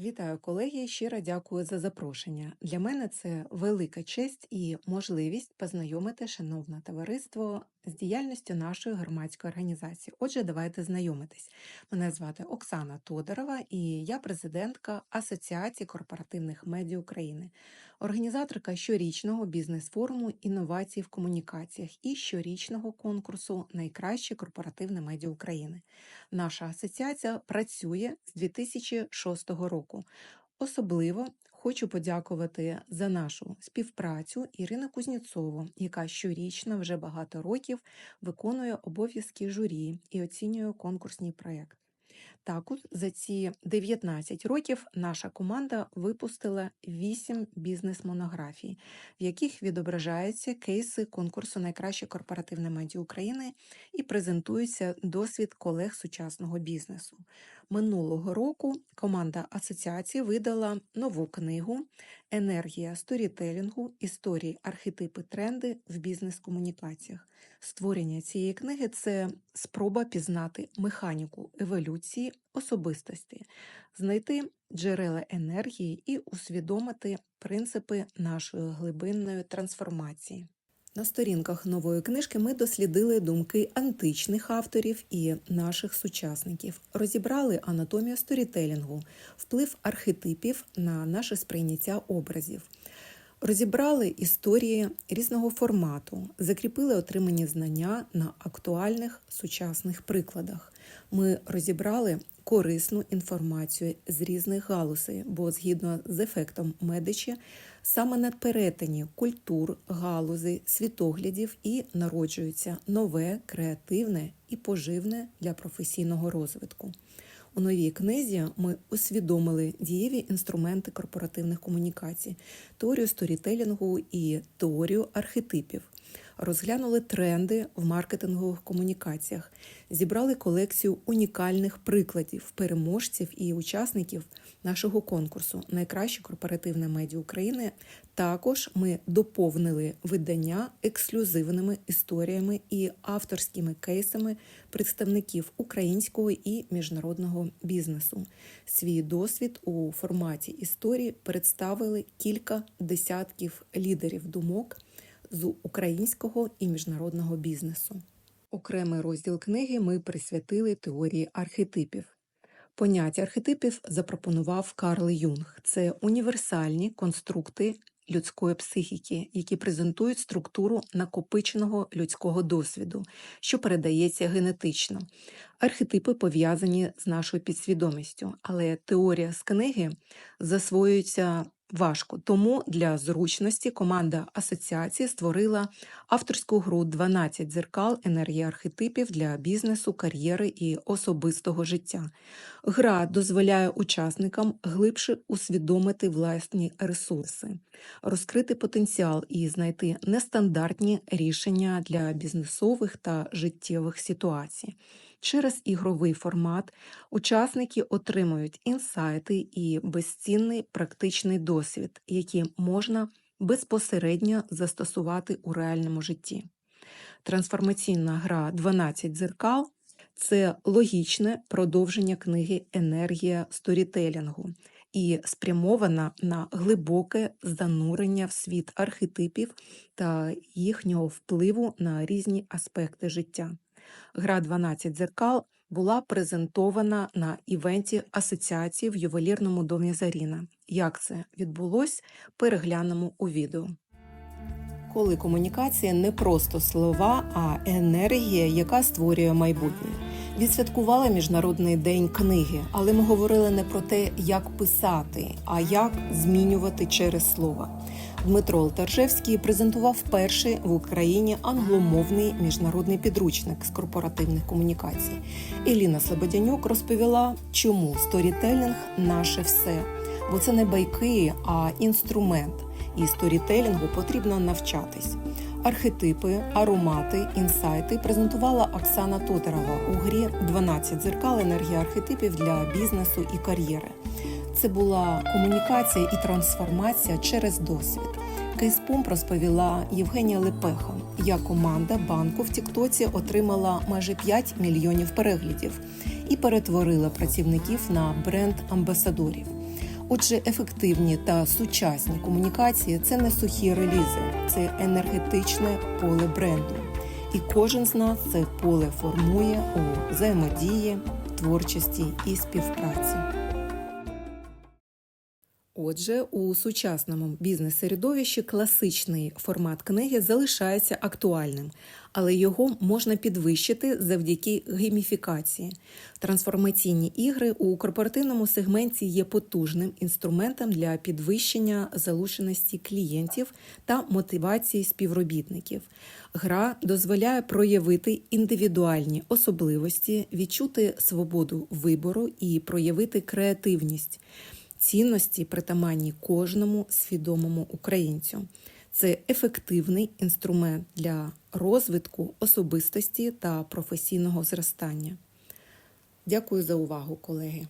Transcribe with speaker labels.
Speaker 1: Вітаю колеги, щиро дякую за запрошення. Для мене це велика честь і можливість познайомити шановне товариство з діяльністю нашої громадської організації. Отже, давайте знайомитись. Мене звати Оксана Тодорова і я президентка Асоціації корпоративних медіа України, організаторка щорічного бізнес-форуму інновацій в комунікаціях і щорічного конкурсу Найкраще корпоративне медіа України. Наша асоціація працює з 2006 року. Особливо хочу подякувати за нашу співпрацю Ірину Кузніцову, яка щорічно вже багато років виконує обов'язки журі і оцінює конкурсний проєкт. Також за ці 19 років наша команда випустила 8 бізнес-монографій, в яких відображаються кейси конкурсу Найкраще корпоративне медіа України і презентується досвід колег сучасного бізнесу. Минулого року команда асоціації видала нову книгу Енергія сторітелінгу, історії, архетипи, тренди в бізнес-комунікаціях. Створення цієї книги це спроба пізнати механіку еволюції особистості, знайти джерела енергії і усвідомити принципи нашої глибинної трансформації. На сторінках нової книжки ми дослідили думки античних авторів і наших сучасників, розібрали анатомію сторітелінгу, вплив архетипів на наше сприйняття образів. Розібрали історії різного формату, закріпили отримані знання на актуальних сучасних прикладах. Ми розібрали корисну інформацію з різних галузей, бо згідно з ефектом медичі, саме на перетині культур, галузей, світоглядів і народжується нове, креативне і поживне для професійного розвитку. У новій книзі ми усвідомили дієві інструменти корпоративних комунікацій, теорію сторітелінгу і теорію архетипів. Розглянули тренди в маркетингових комунікаціях, зібрали колекцію унікальних прикладів переможців і учасників нашого конкурсу Найкраще корпоративне медіа України. Також ми доповнили видання ексклюзивними історіями і авторськими кейсами представників українського і міжнародного бізнесу. Свій досвід у форматі історії представили кілька десятків лідерів думок з українського і міжнародного бізнесу. Окремий розділ книги ми присвятили теорії архетипів. Поняття архетипів запропонував Карл Юнг. Це універсальні конструкти людської психіки, які презентують структуру накопиченого людського досвіду, що передається генетично. Архетипи пов'язані з нашою підсвідомістю, але теорія з книги засвоюється важко. Тому для зручності команда асоціації створила авторську гру «12 дзеркал енергії архетипів для бізнесу, кар'єри і особистого життя. Гра дозволяє учасникам глибше усвідомити власні ресурси, розкрити потенціал і знайти нестандартні рішення для бізнесових та життєвих ситуацій. Через ігровий формат учасники отримують інсайти і безцінний практичний досвід, який можна безпосередньо застосувати у реальному житті. Трансформаційна гра «12 дзеркал це логічне продовження книги Енергія сторітелінгу і спрямована на глибоке занурення в світ архетипів та їхнього впливу на різні аспекти життя. Гра «12 дзеркал була презентована на івенті асоціації в ювелірному домі Заріна. Як це відбулось, переглянемо у відео. Коли комунікація не просто слова, а енергія, яка створює майбутнє. Відсвяткували Міжнародний день книги, але ми говорили не про те, як писати, а як змінювати через слово. Дмитро Алтаржевський презентував перший в Україні англомовний міжнародний підручник з корпоративних комунікацій. Еліна Слободянюк розповіла, чому сторітелінг наше все, бо це не байки, а інструмент. І сторітелінгу потрібно навчатись. Архетипи, аромати, інсайти презентувала Оксана Тодорова у грі «12 дзеркал енергія архетипів для бізнесу і кар'єри. Це була комунікація і трансформація через досвід. Кейспом розповіла Євгенія Лепеха, як команда банку в Тіктоці отримала майже 5 мільйонів переглядів і перетворила працівників на бренд-амбасадорів. Отже, ефективні та сучасні комунікації це не сухі релізи, це енергетичне поле бренду. І кожен з нас це поле формує у взаємодії, творчості і співпраці. Отже, у сучасному бізнес-середовищі класичний формат книги залишається актуальним, але його можна підвищити завдяки гейміфікації. Трансформаційні ігри у корпоративному сегменті є потужним інструментом для підвищення залученості клієнтів та мотивації співробітників. Гра дозволяє проявити індивідуальні особливості, відчути свободу вибору і проявити креативність цінності, притаманні кожному свідомому українцю. Це ефективний інструмент для розвитку особистості та професійного зростання. Дякую за увагу, колеги.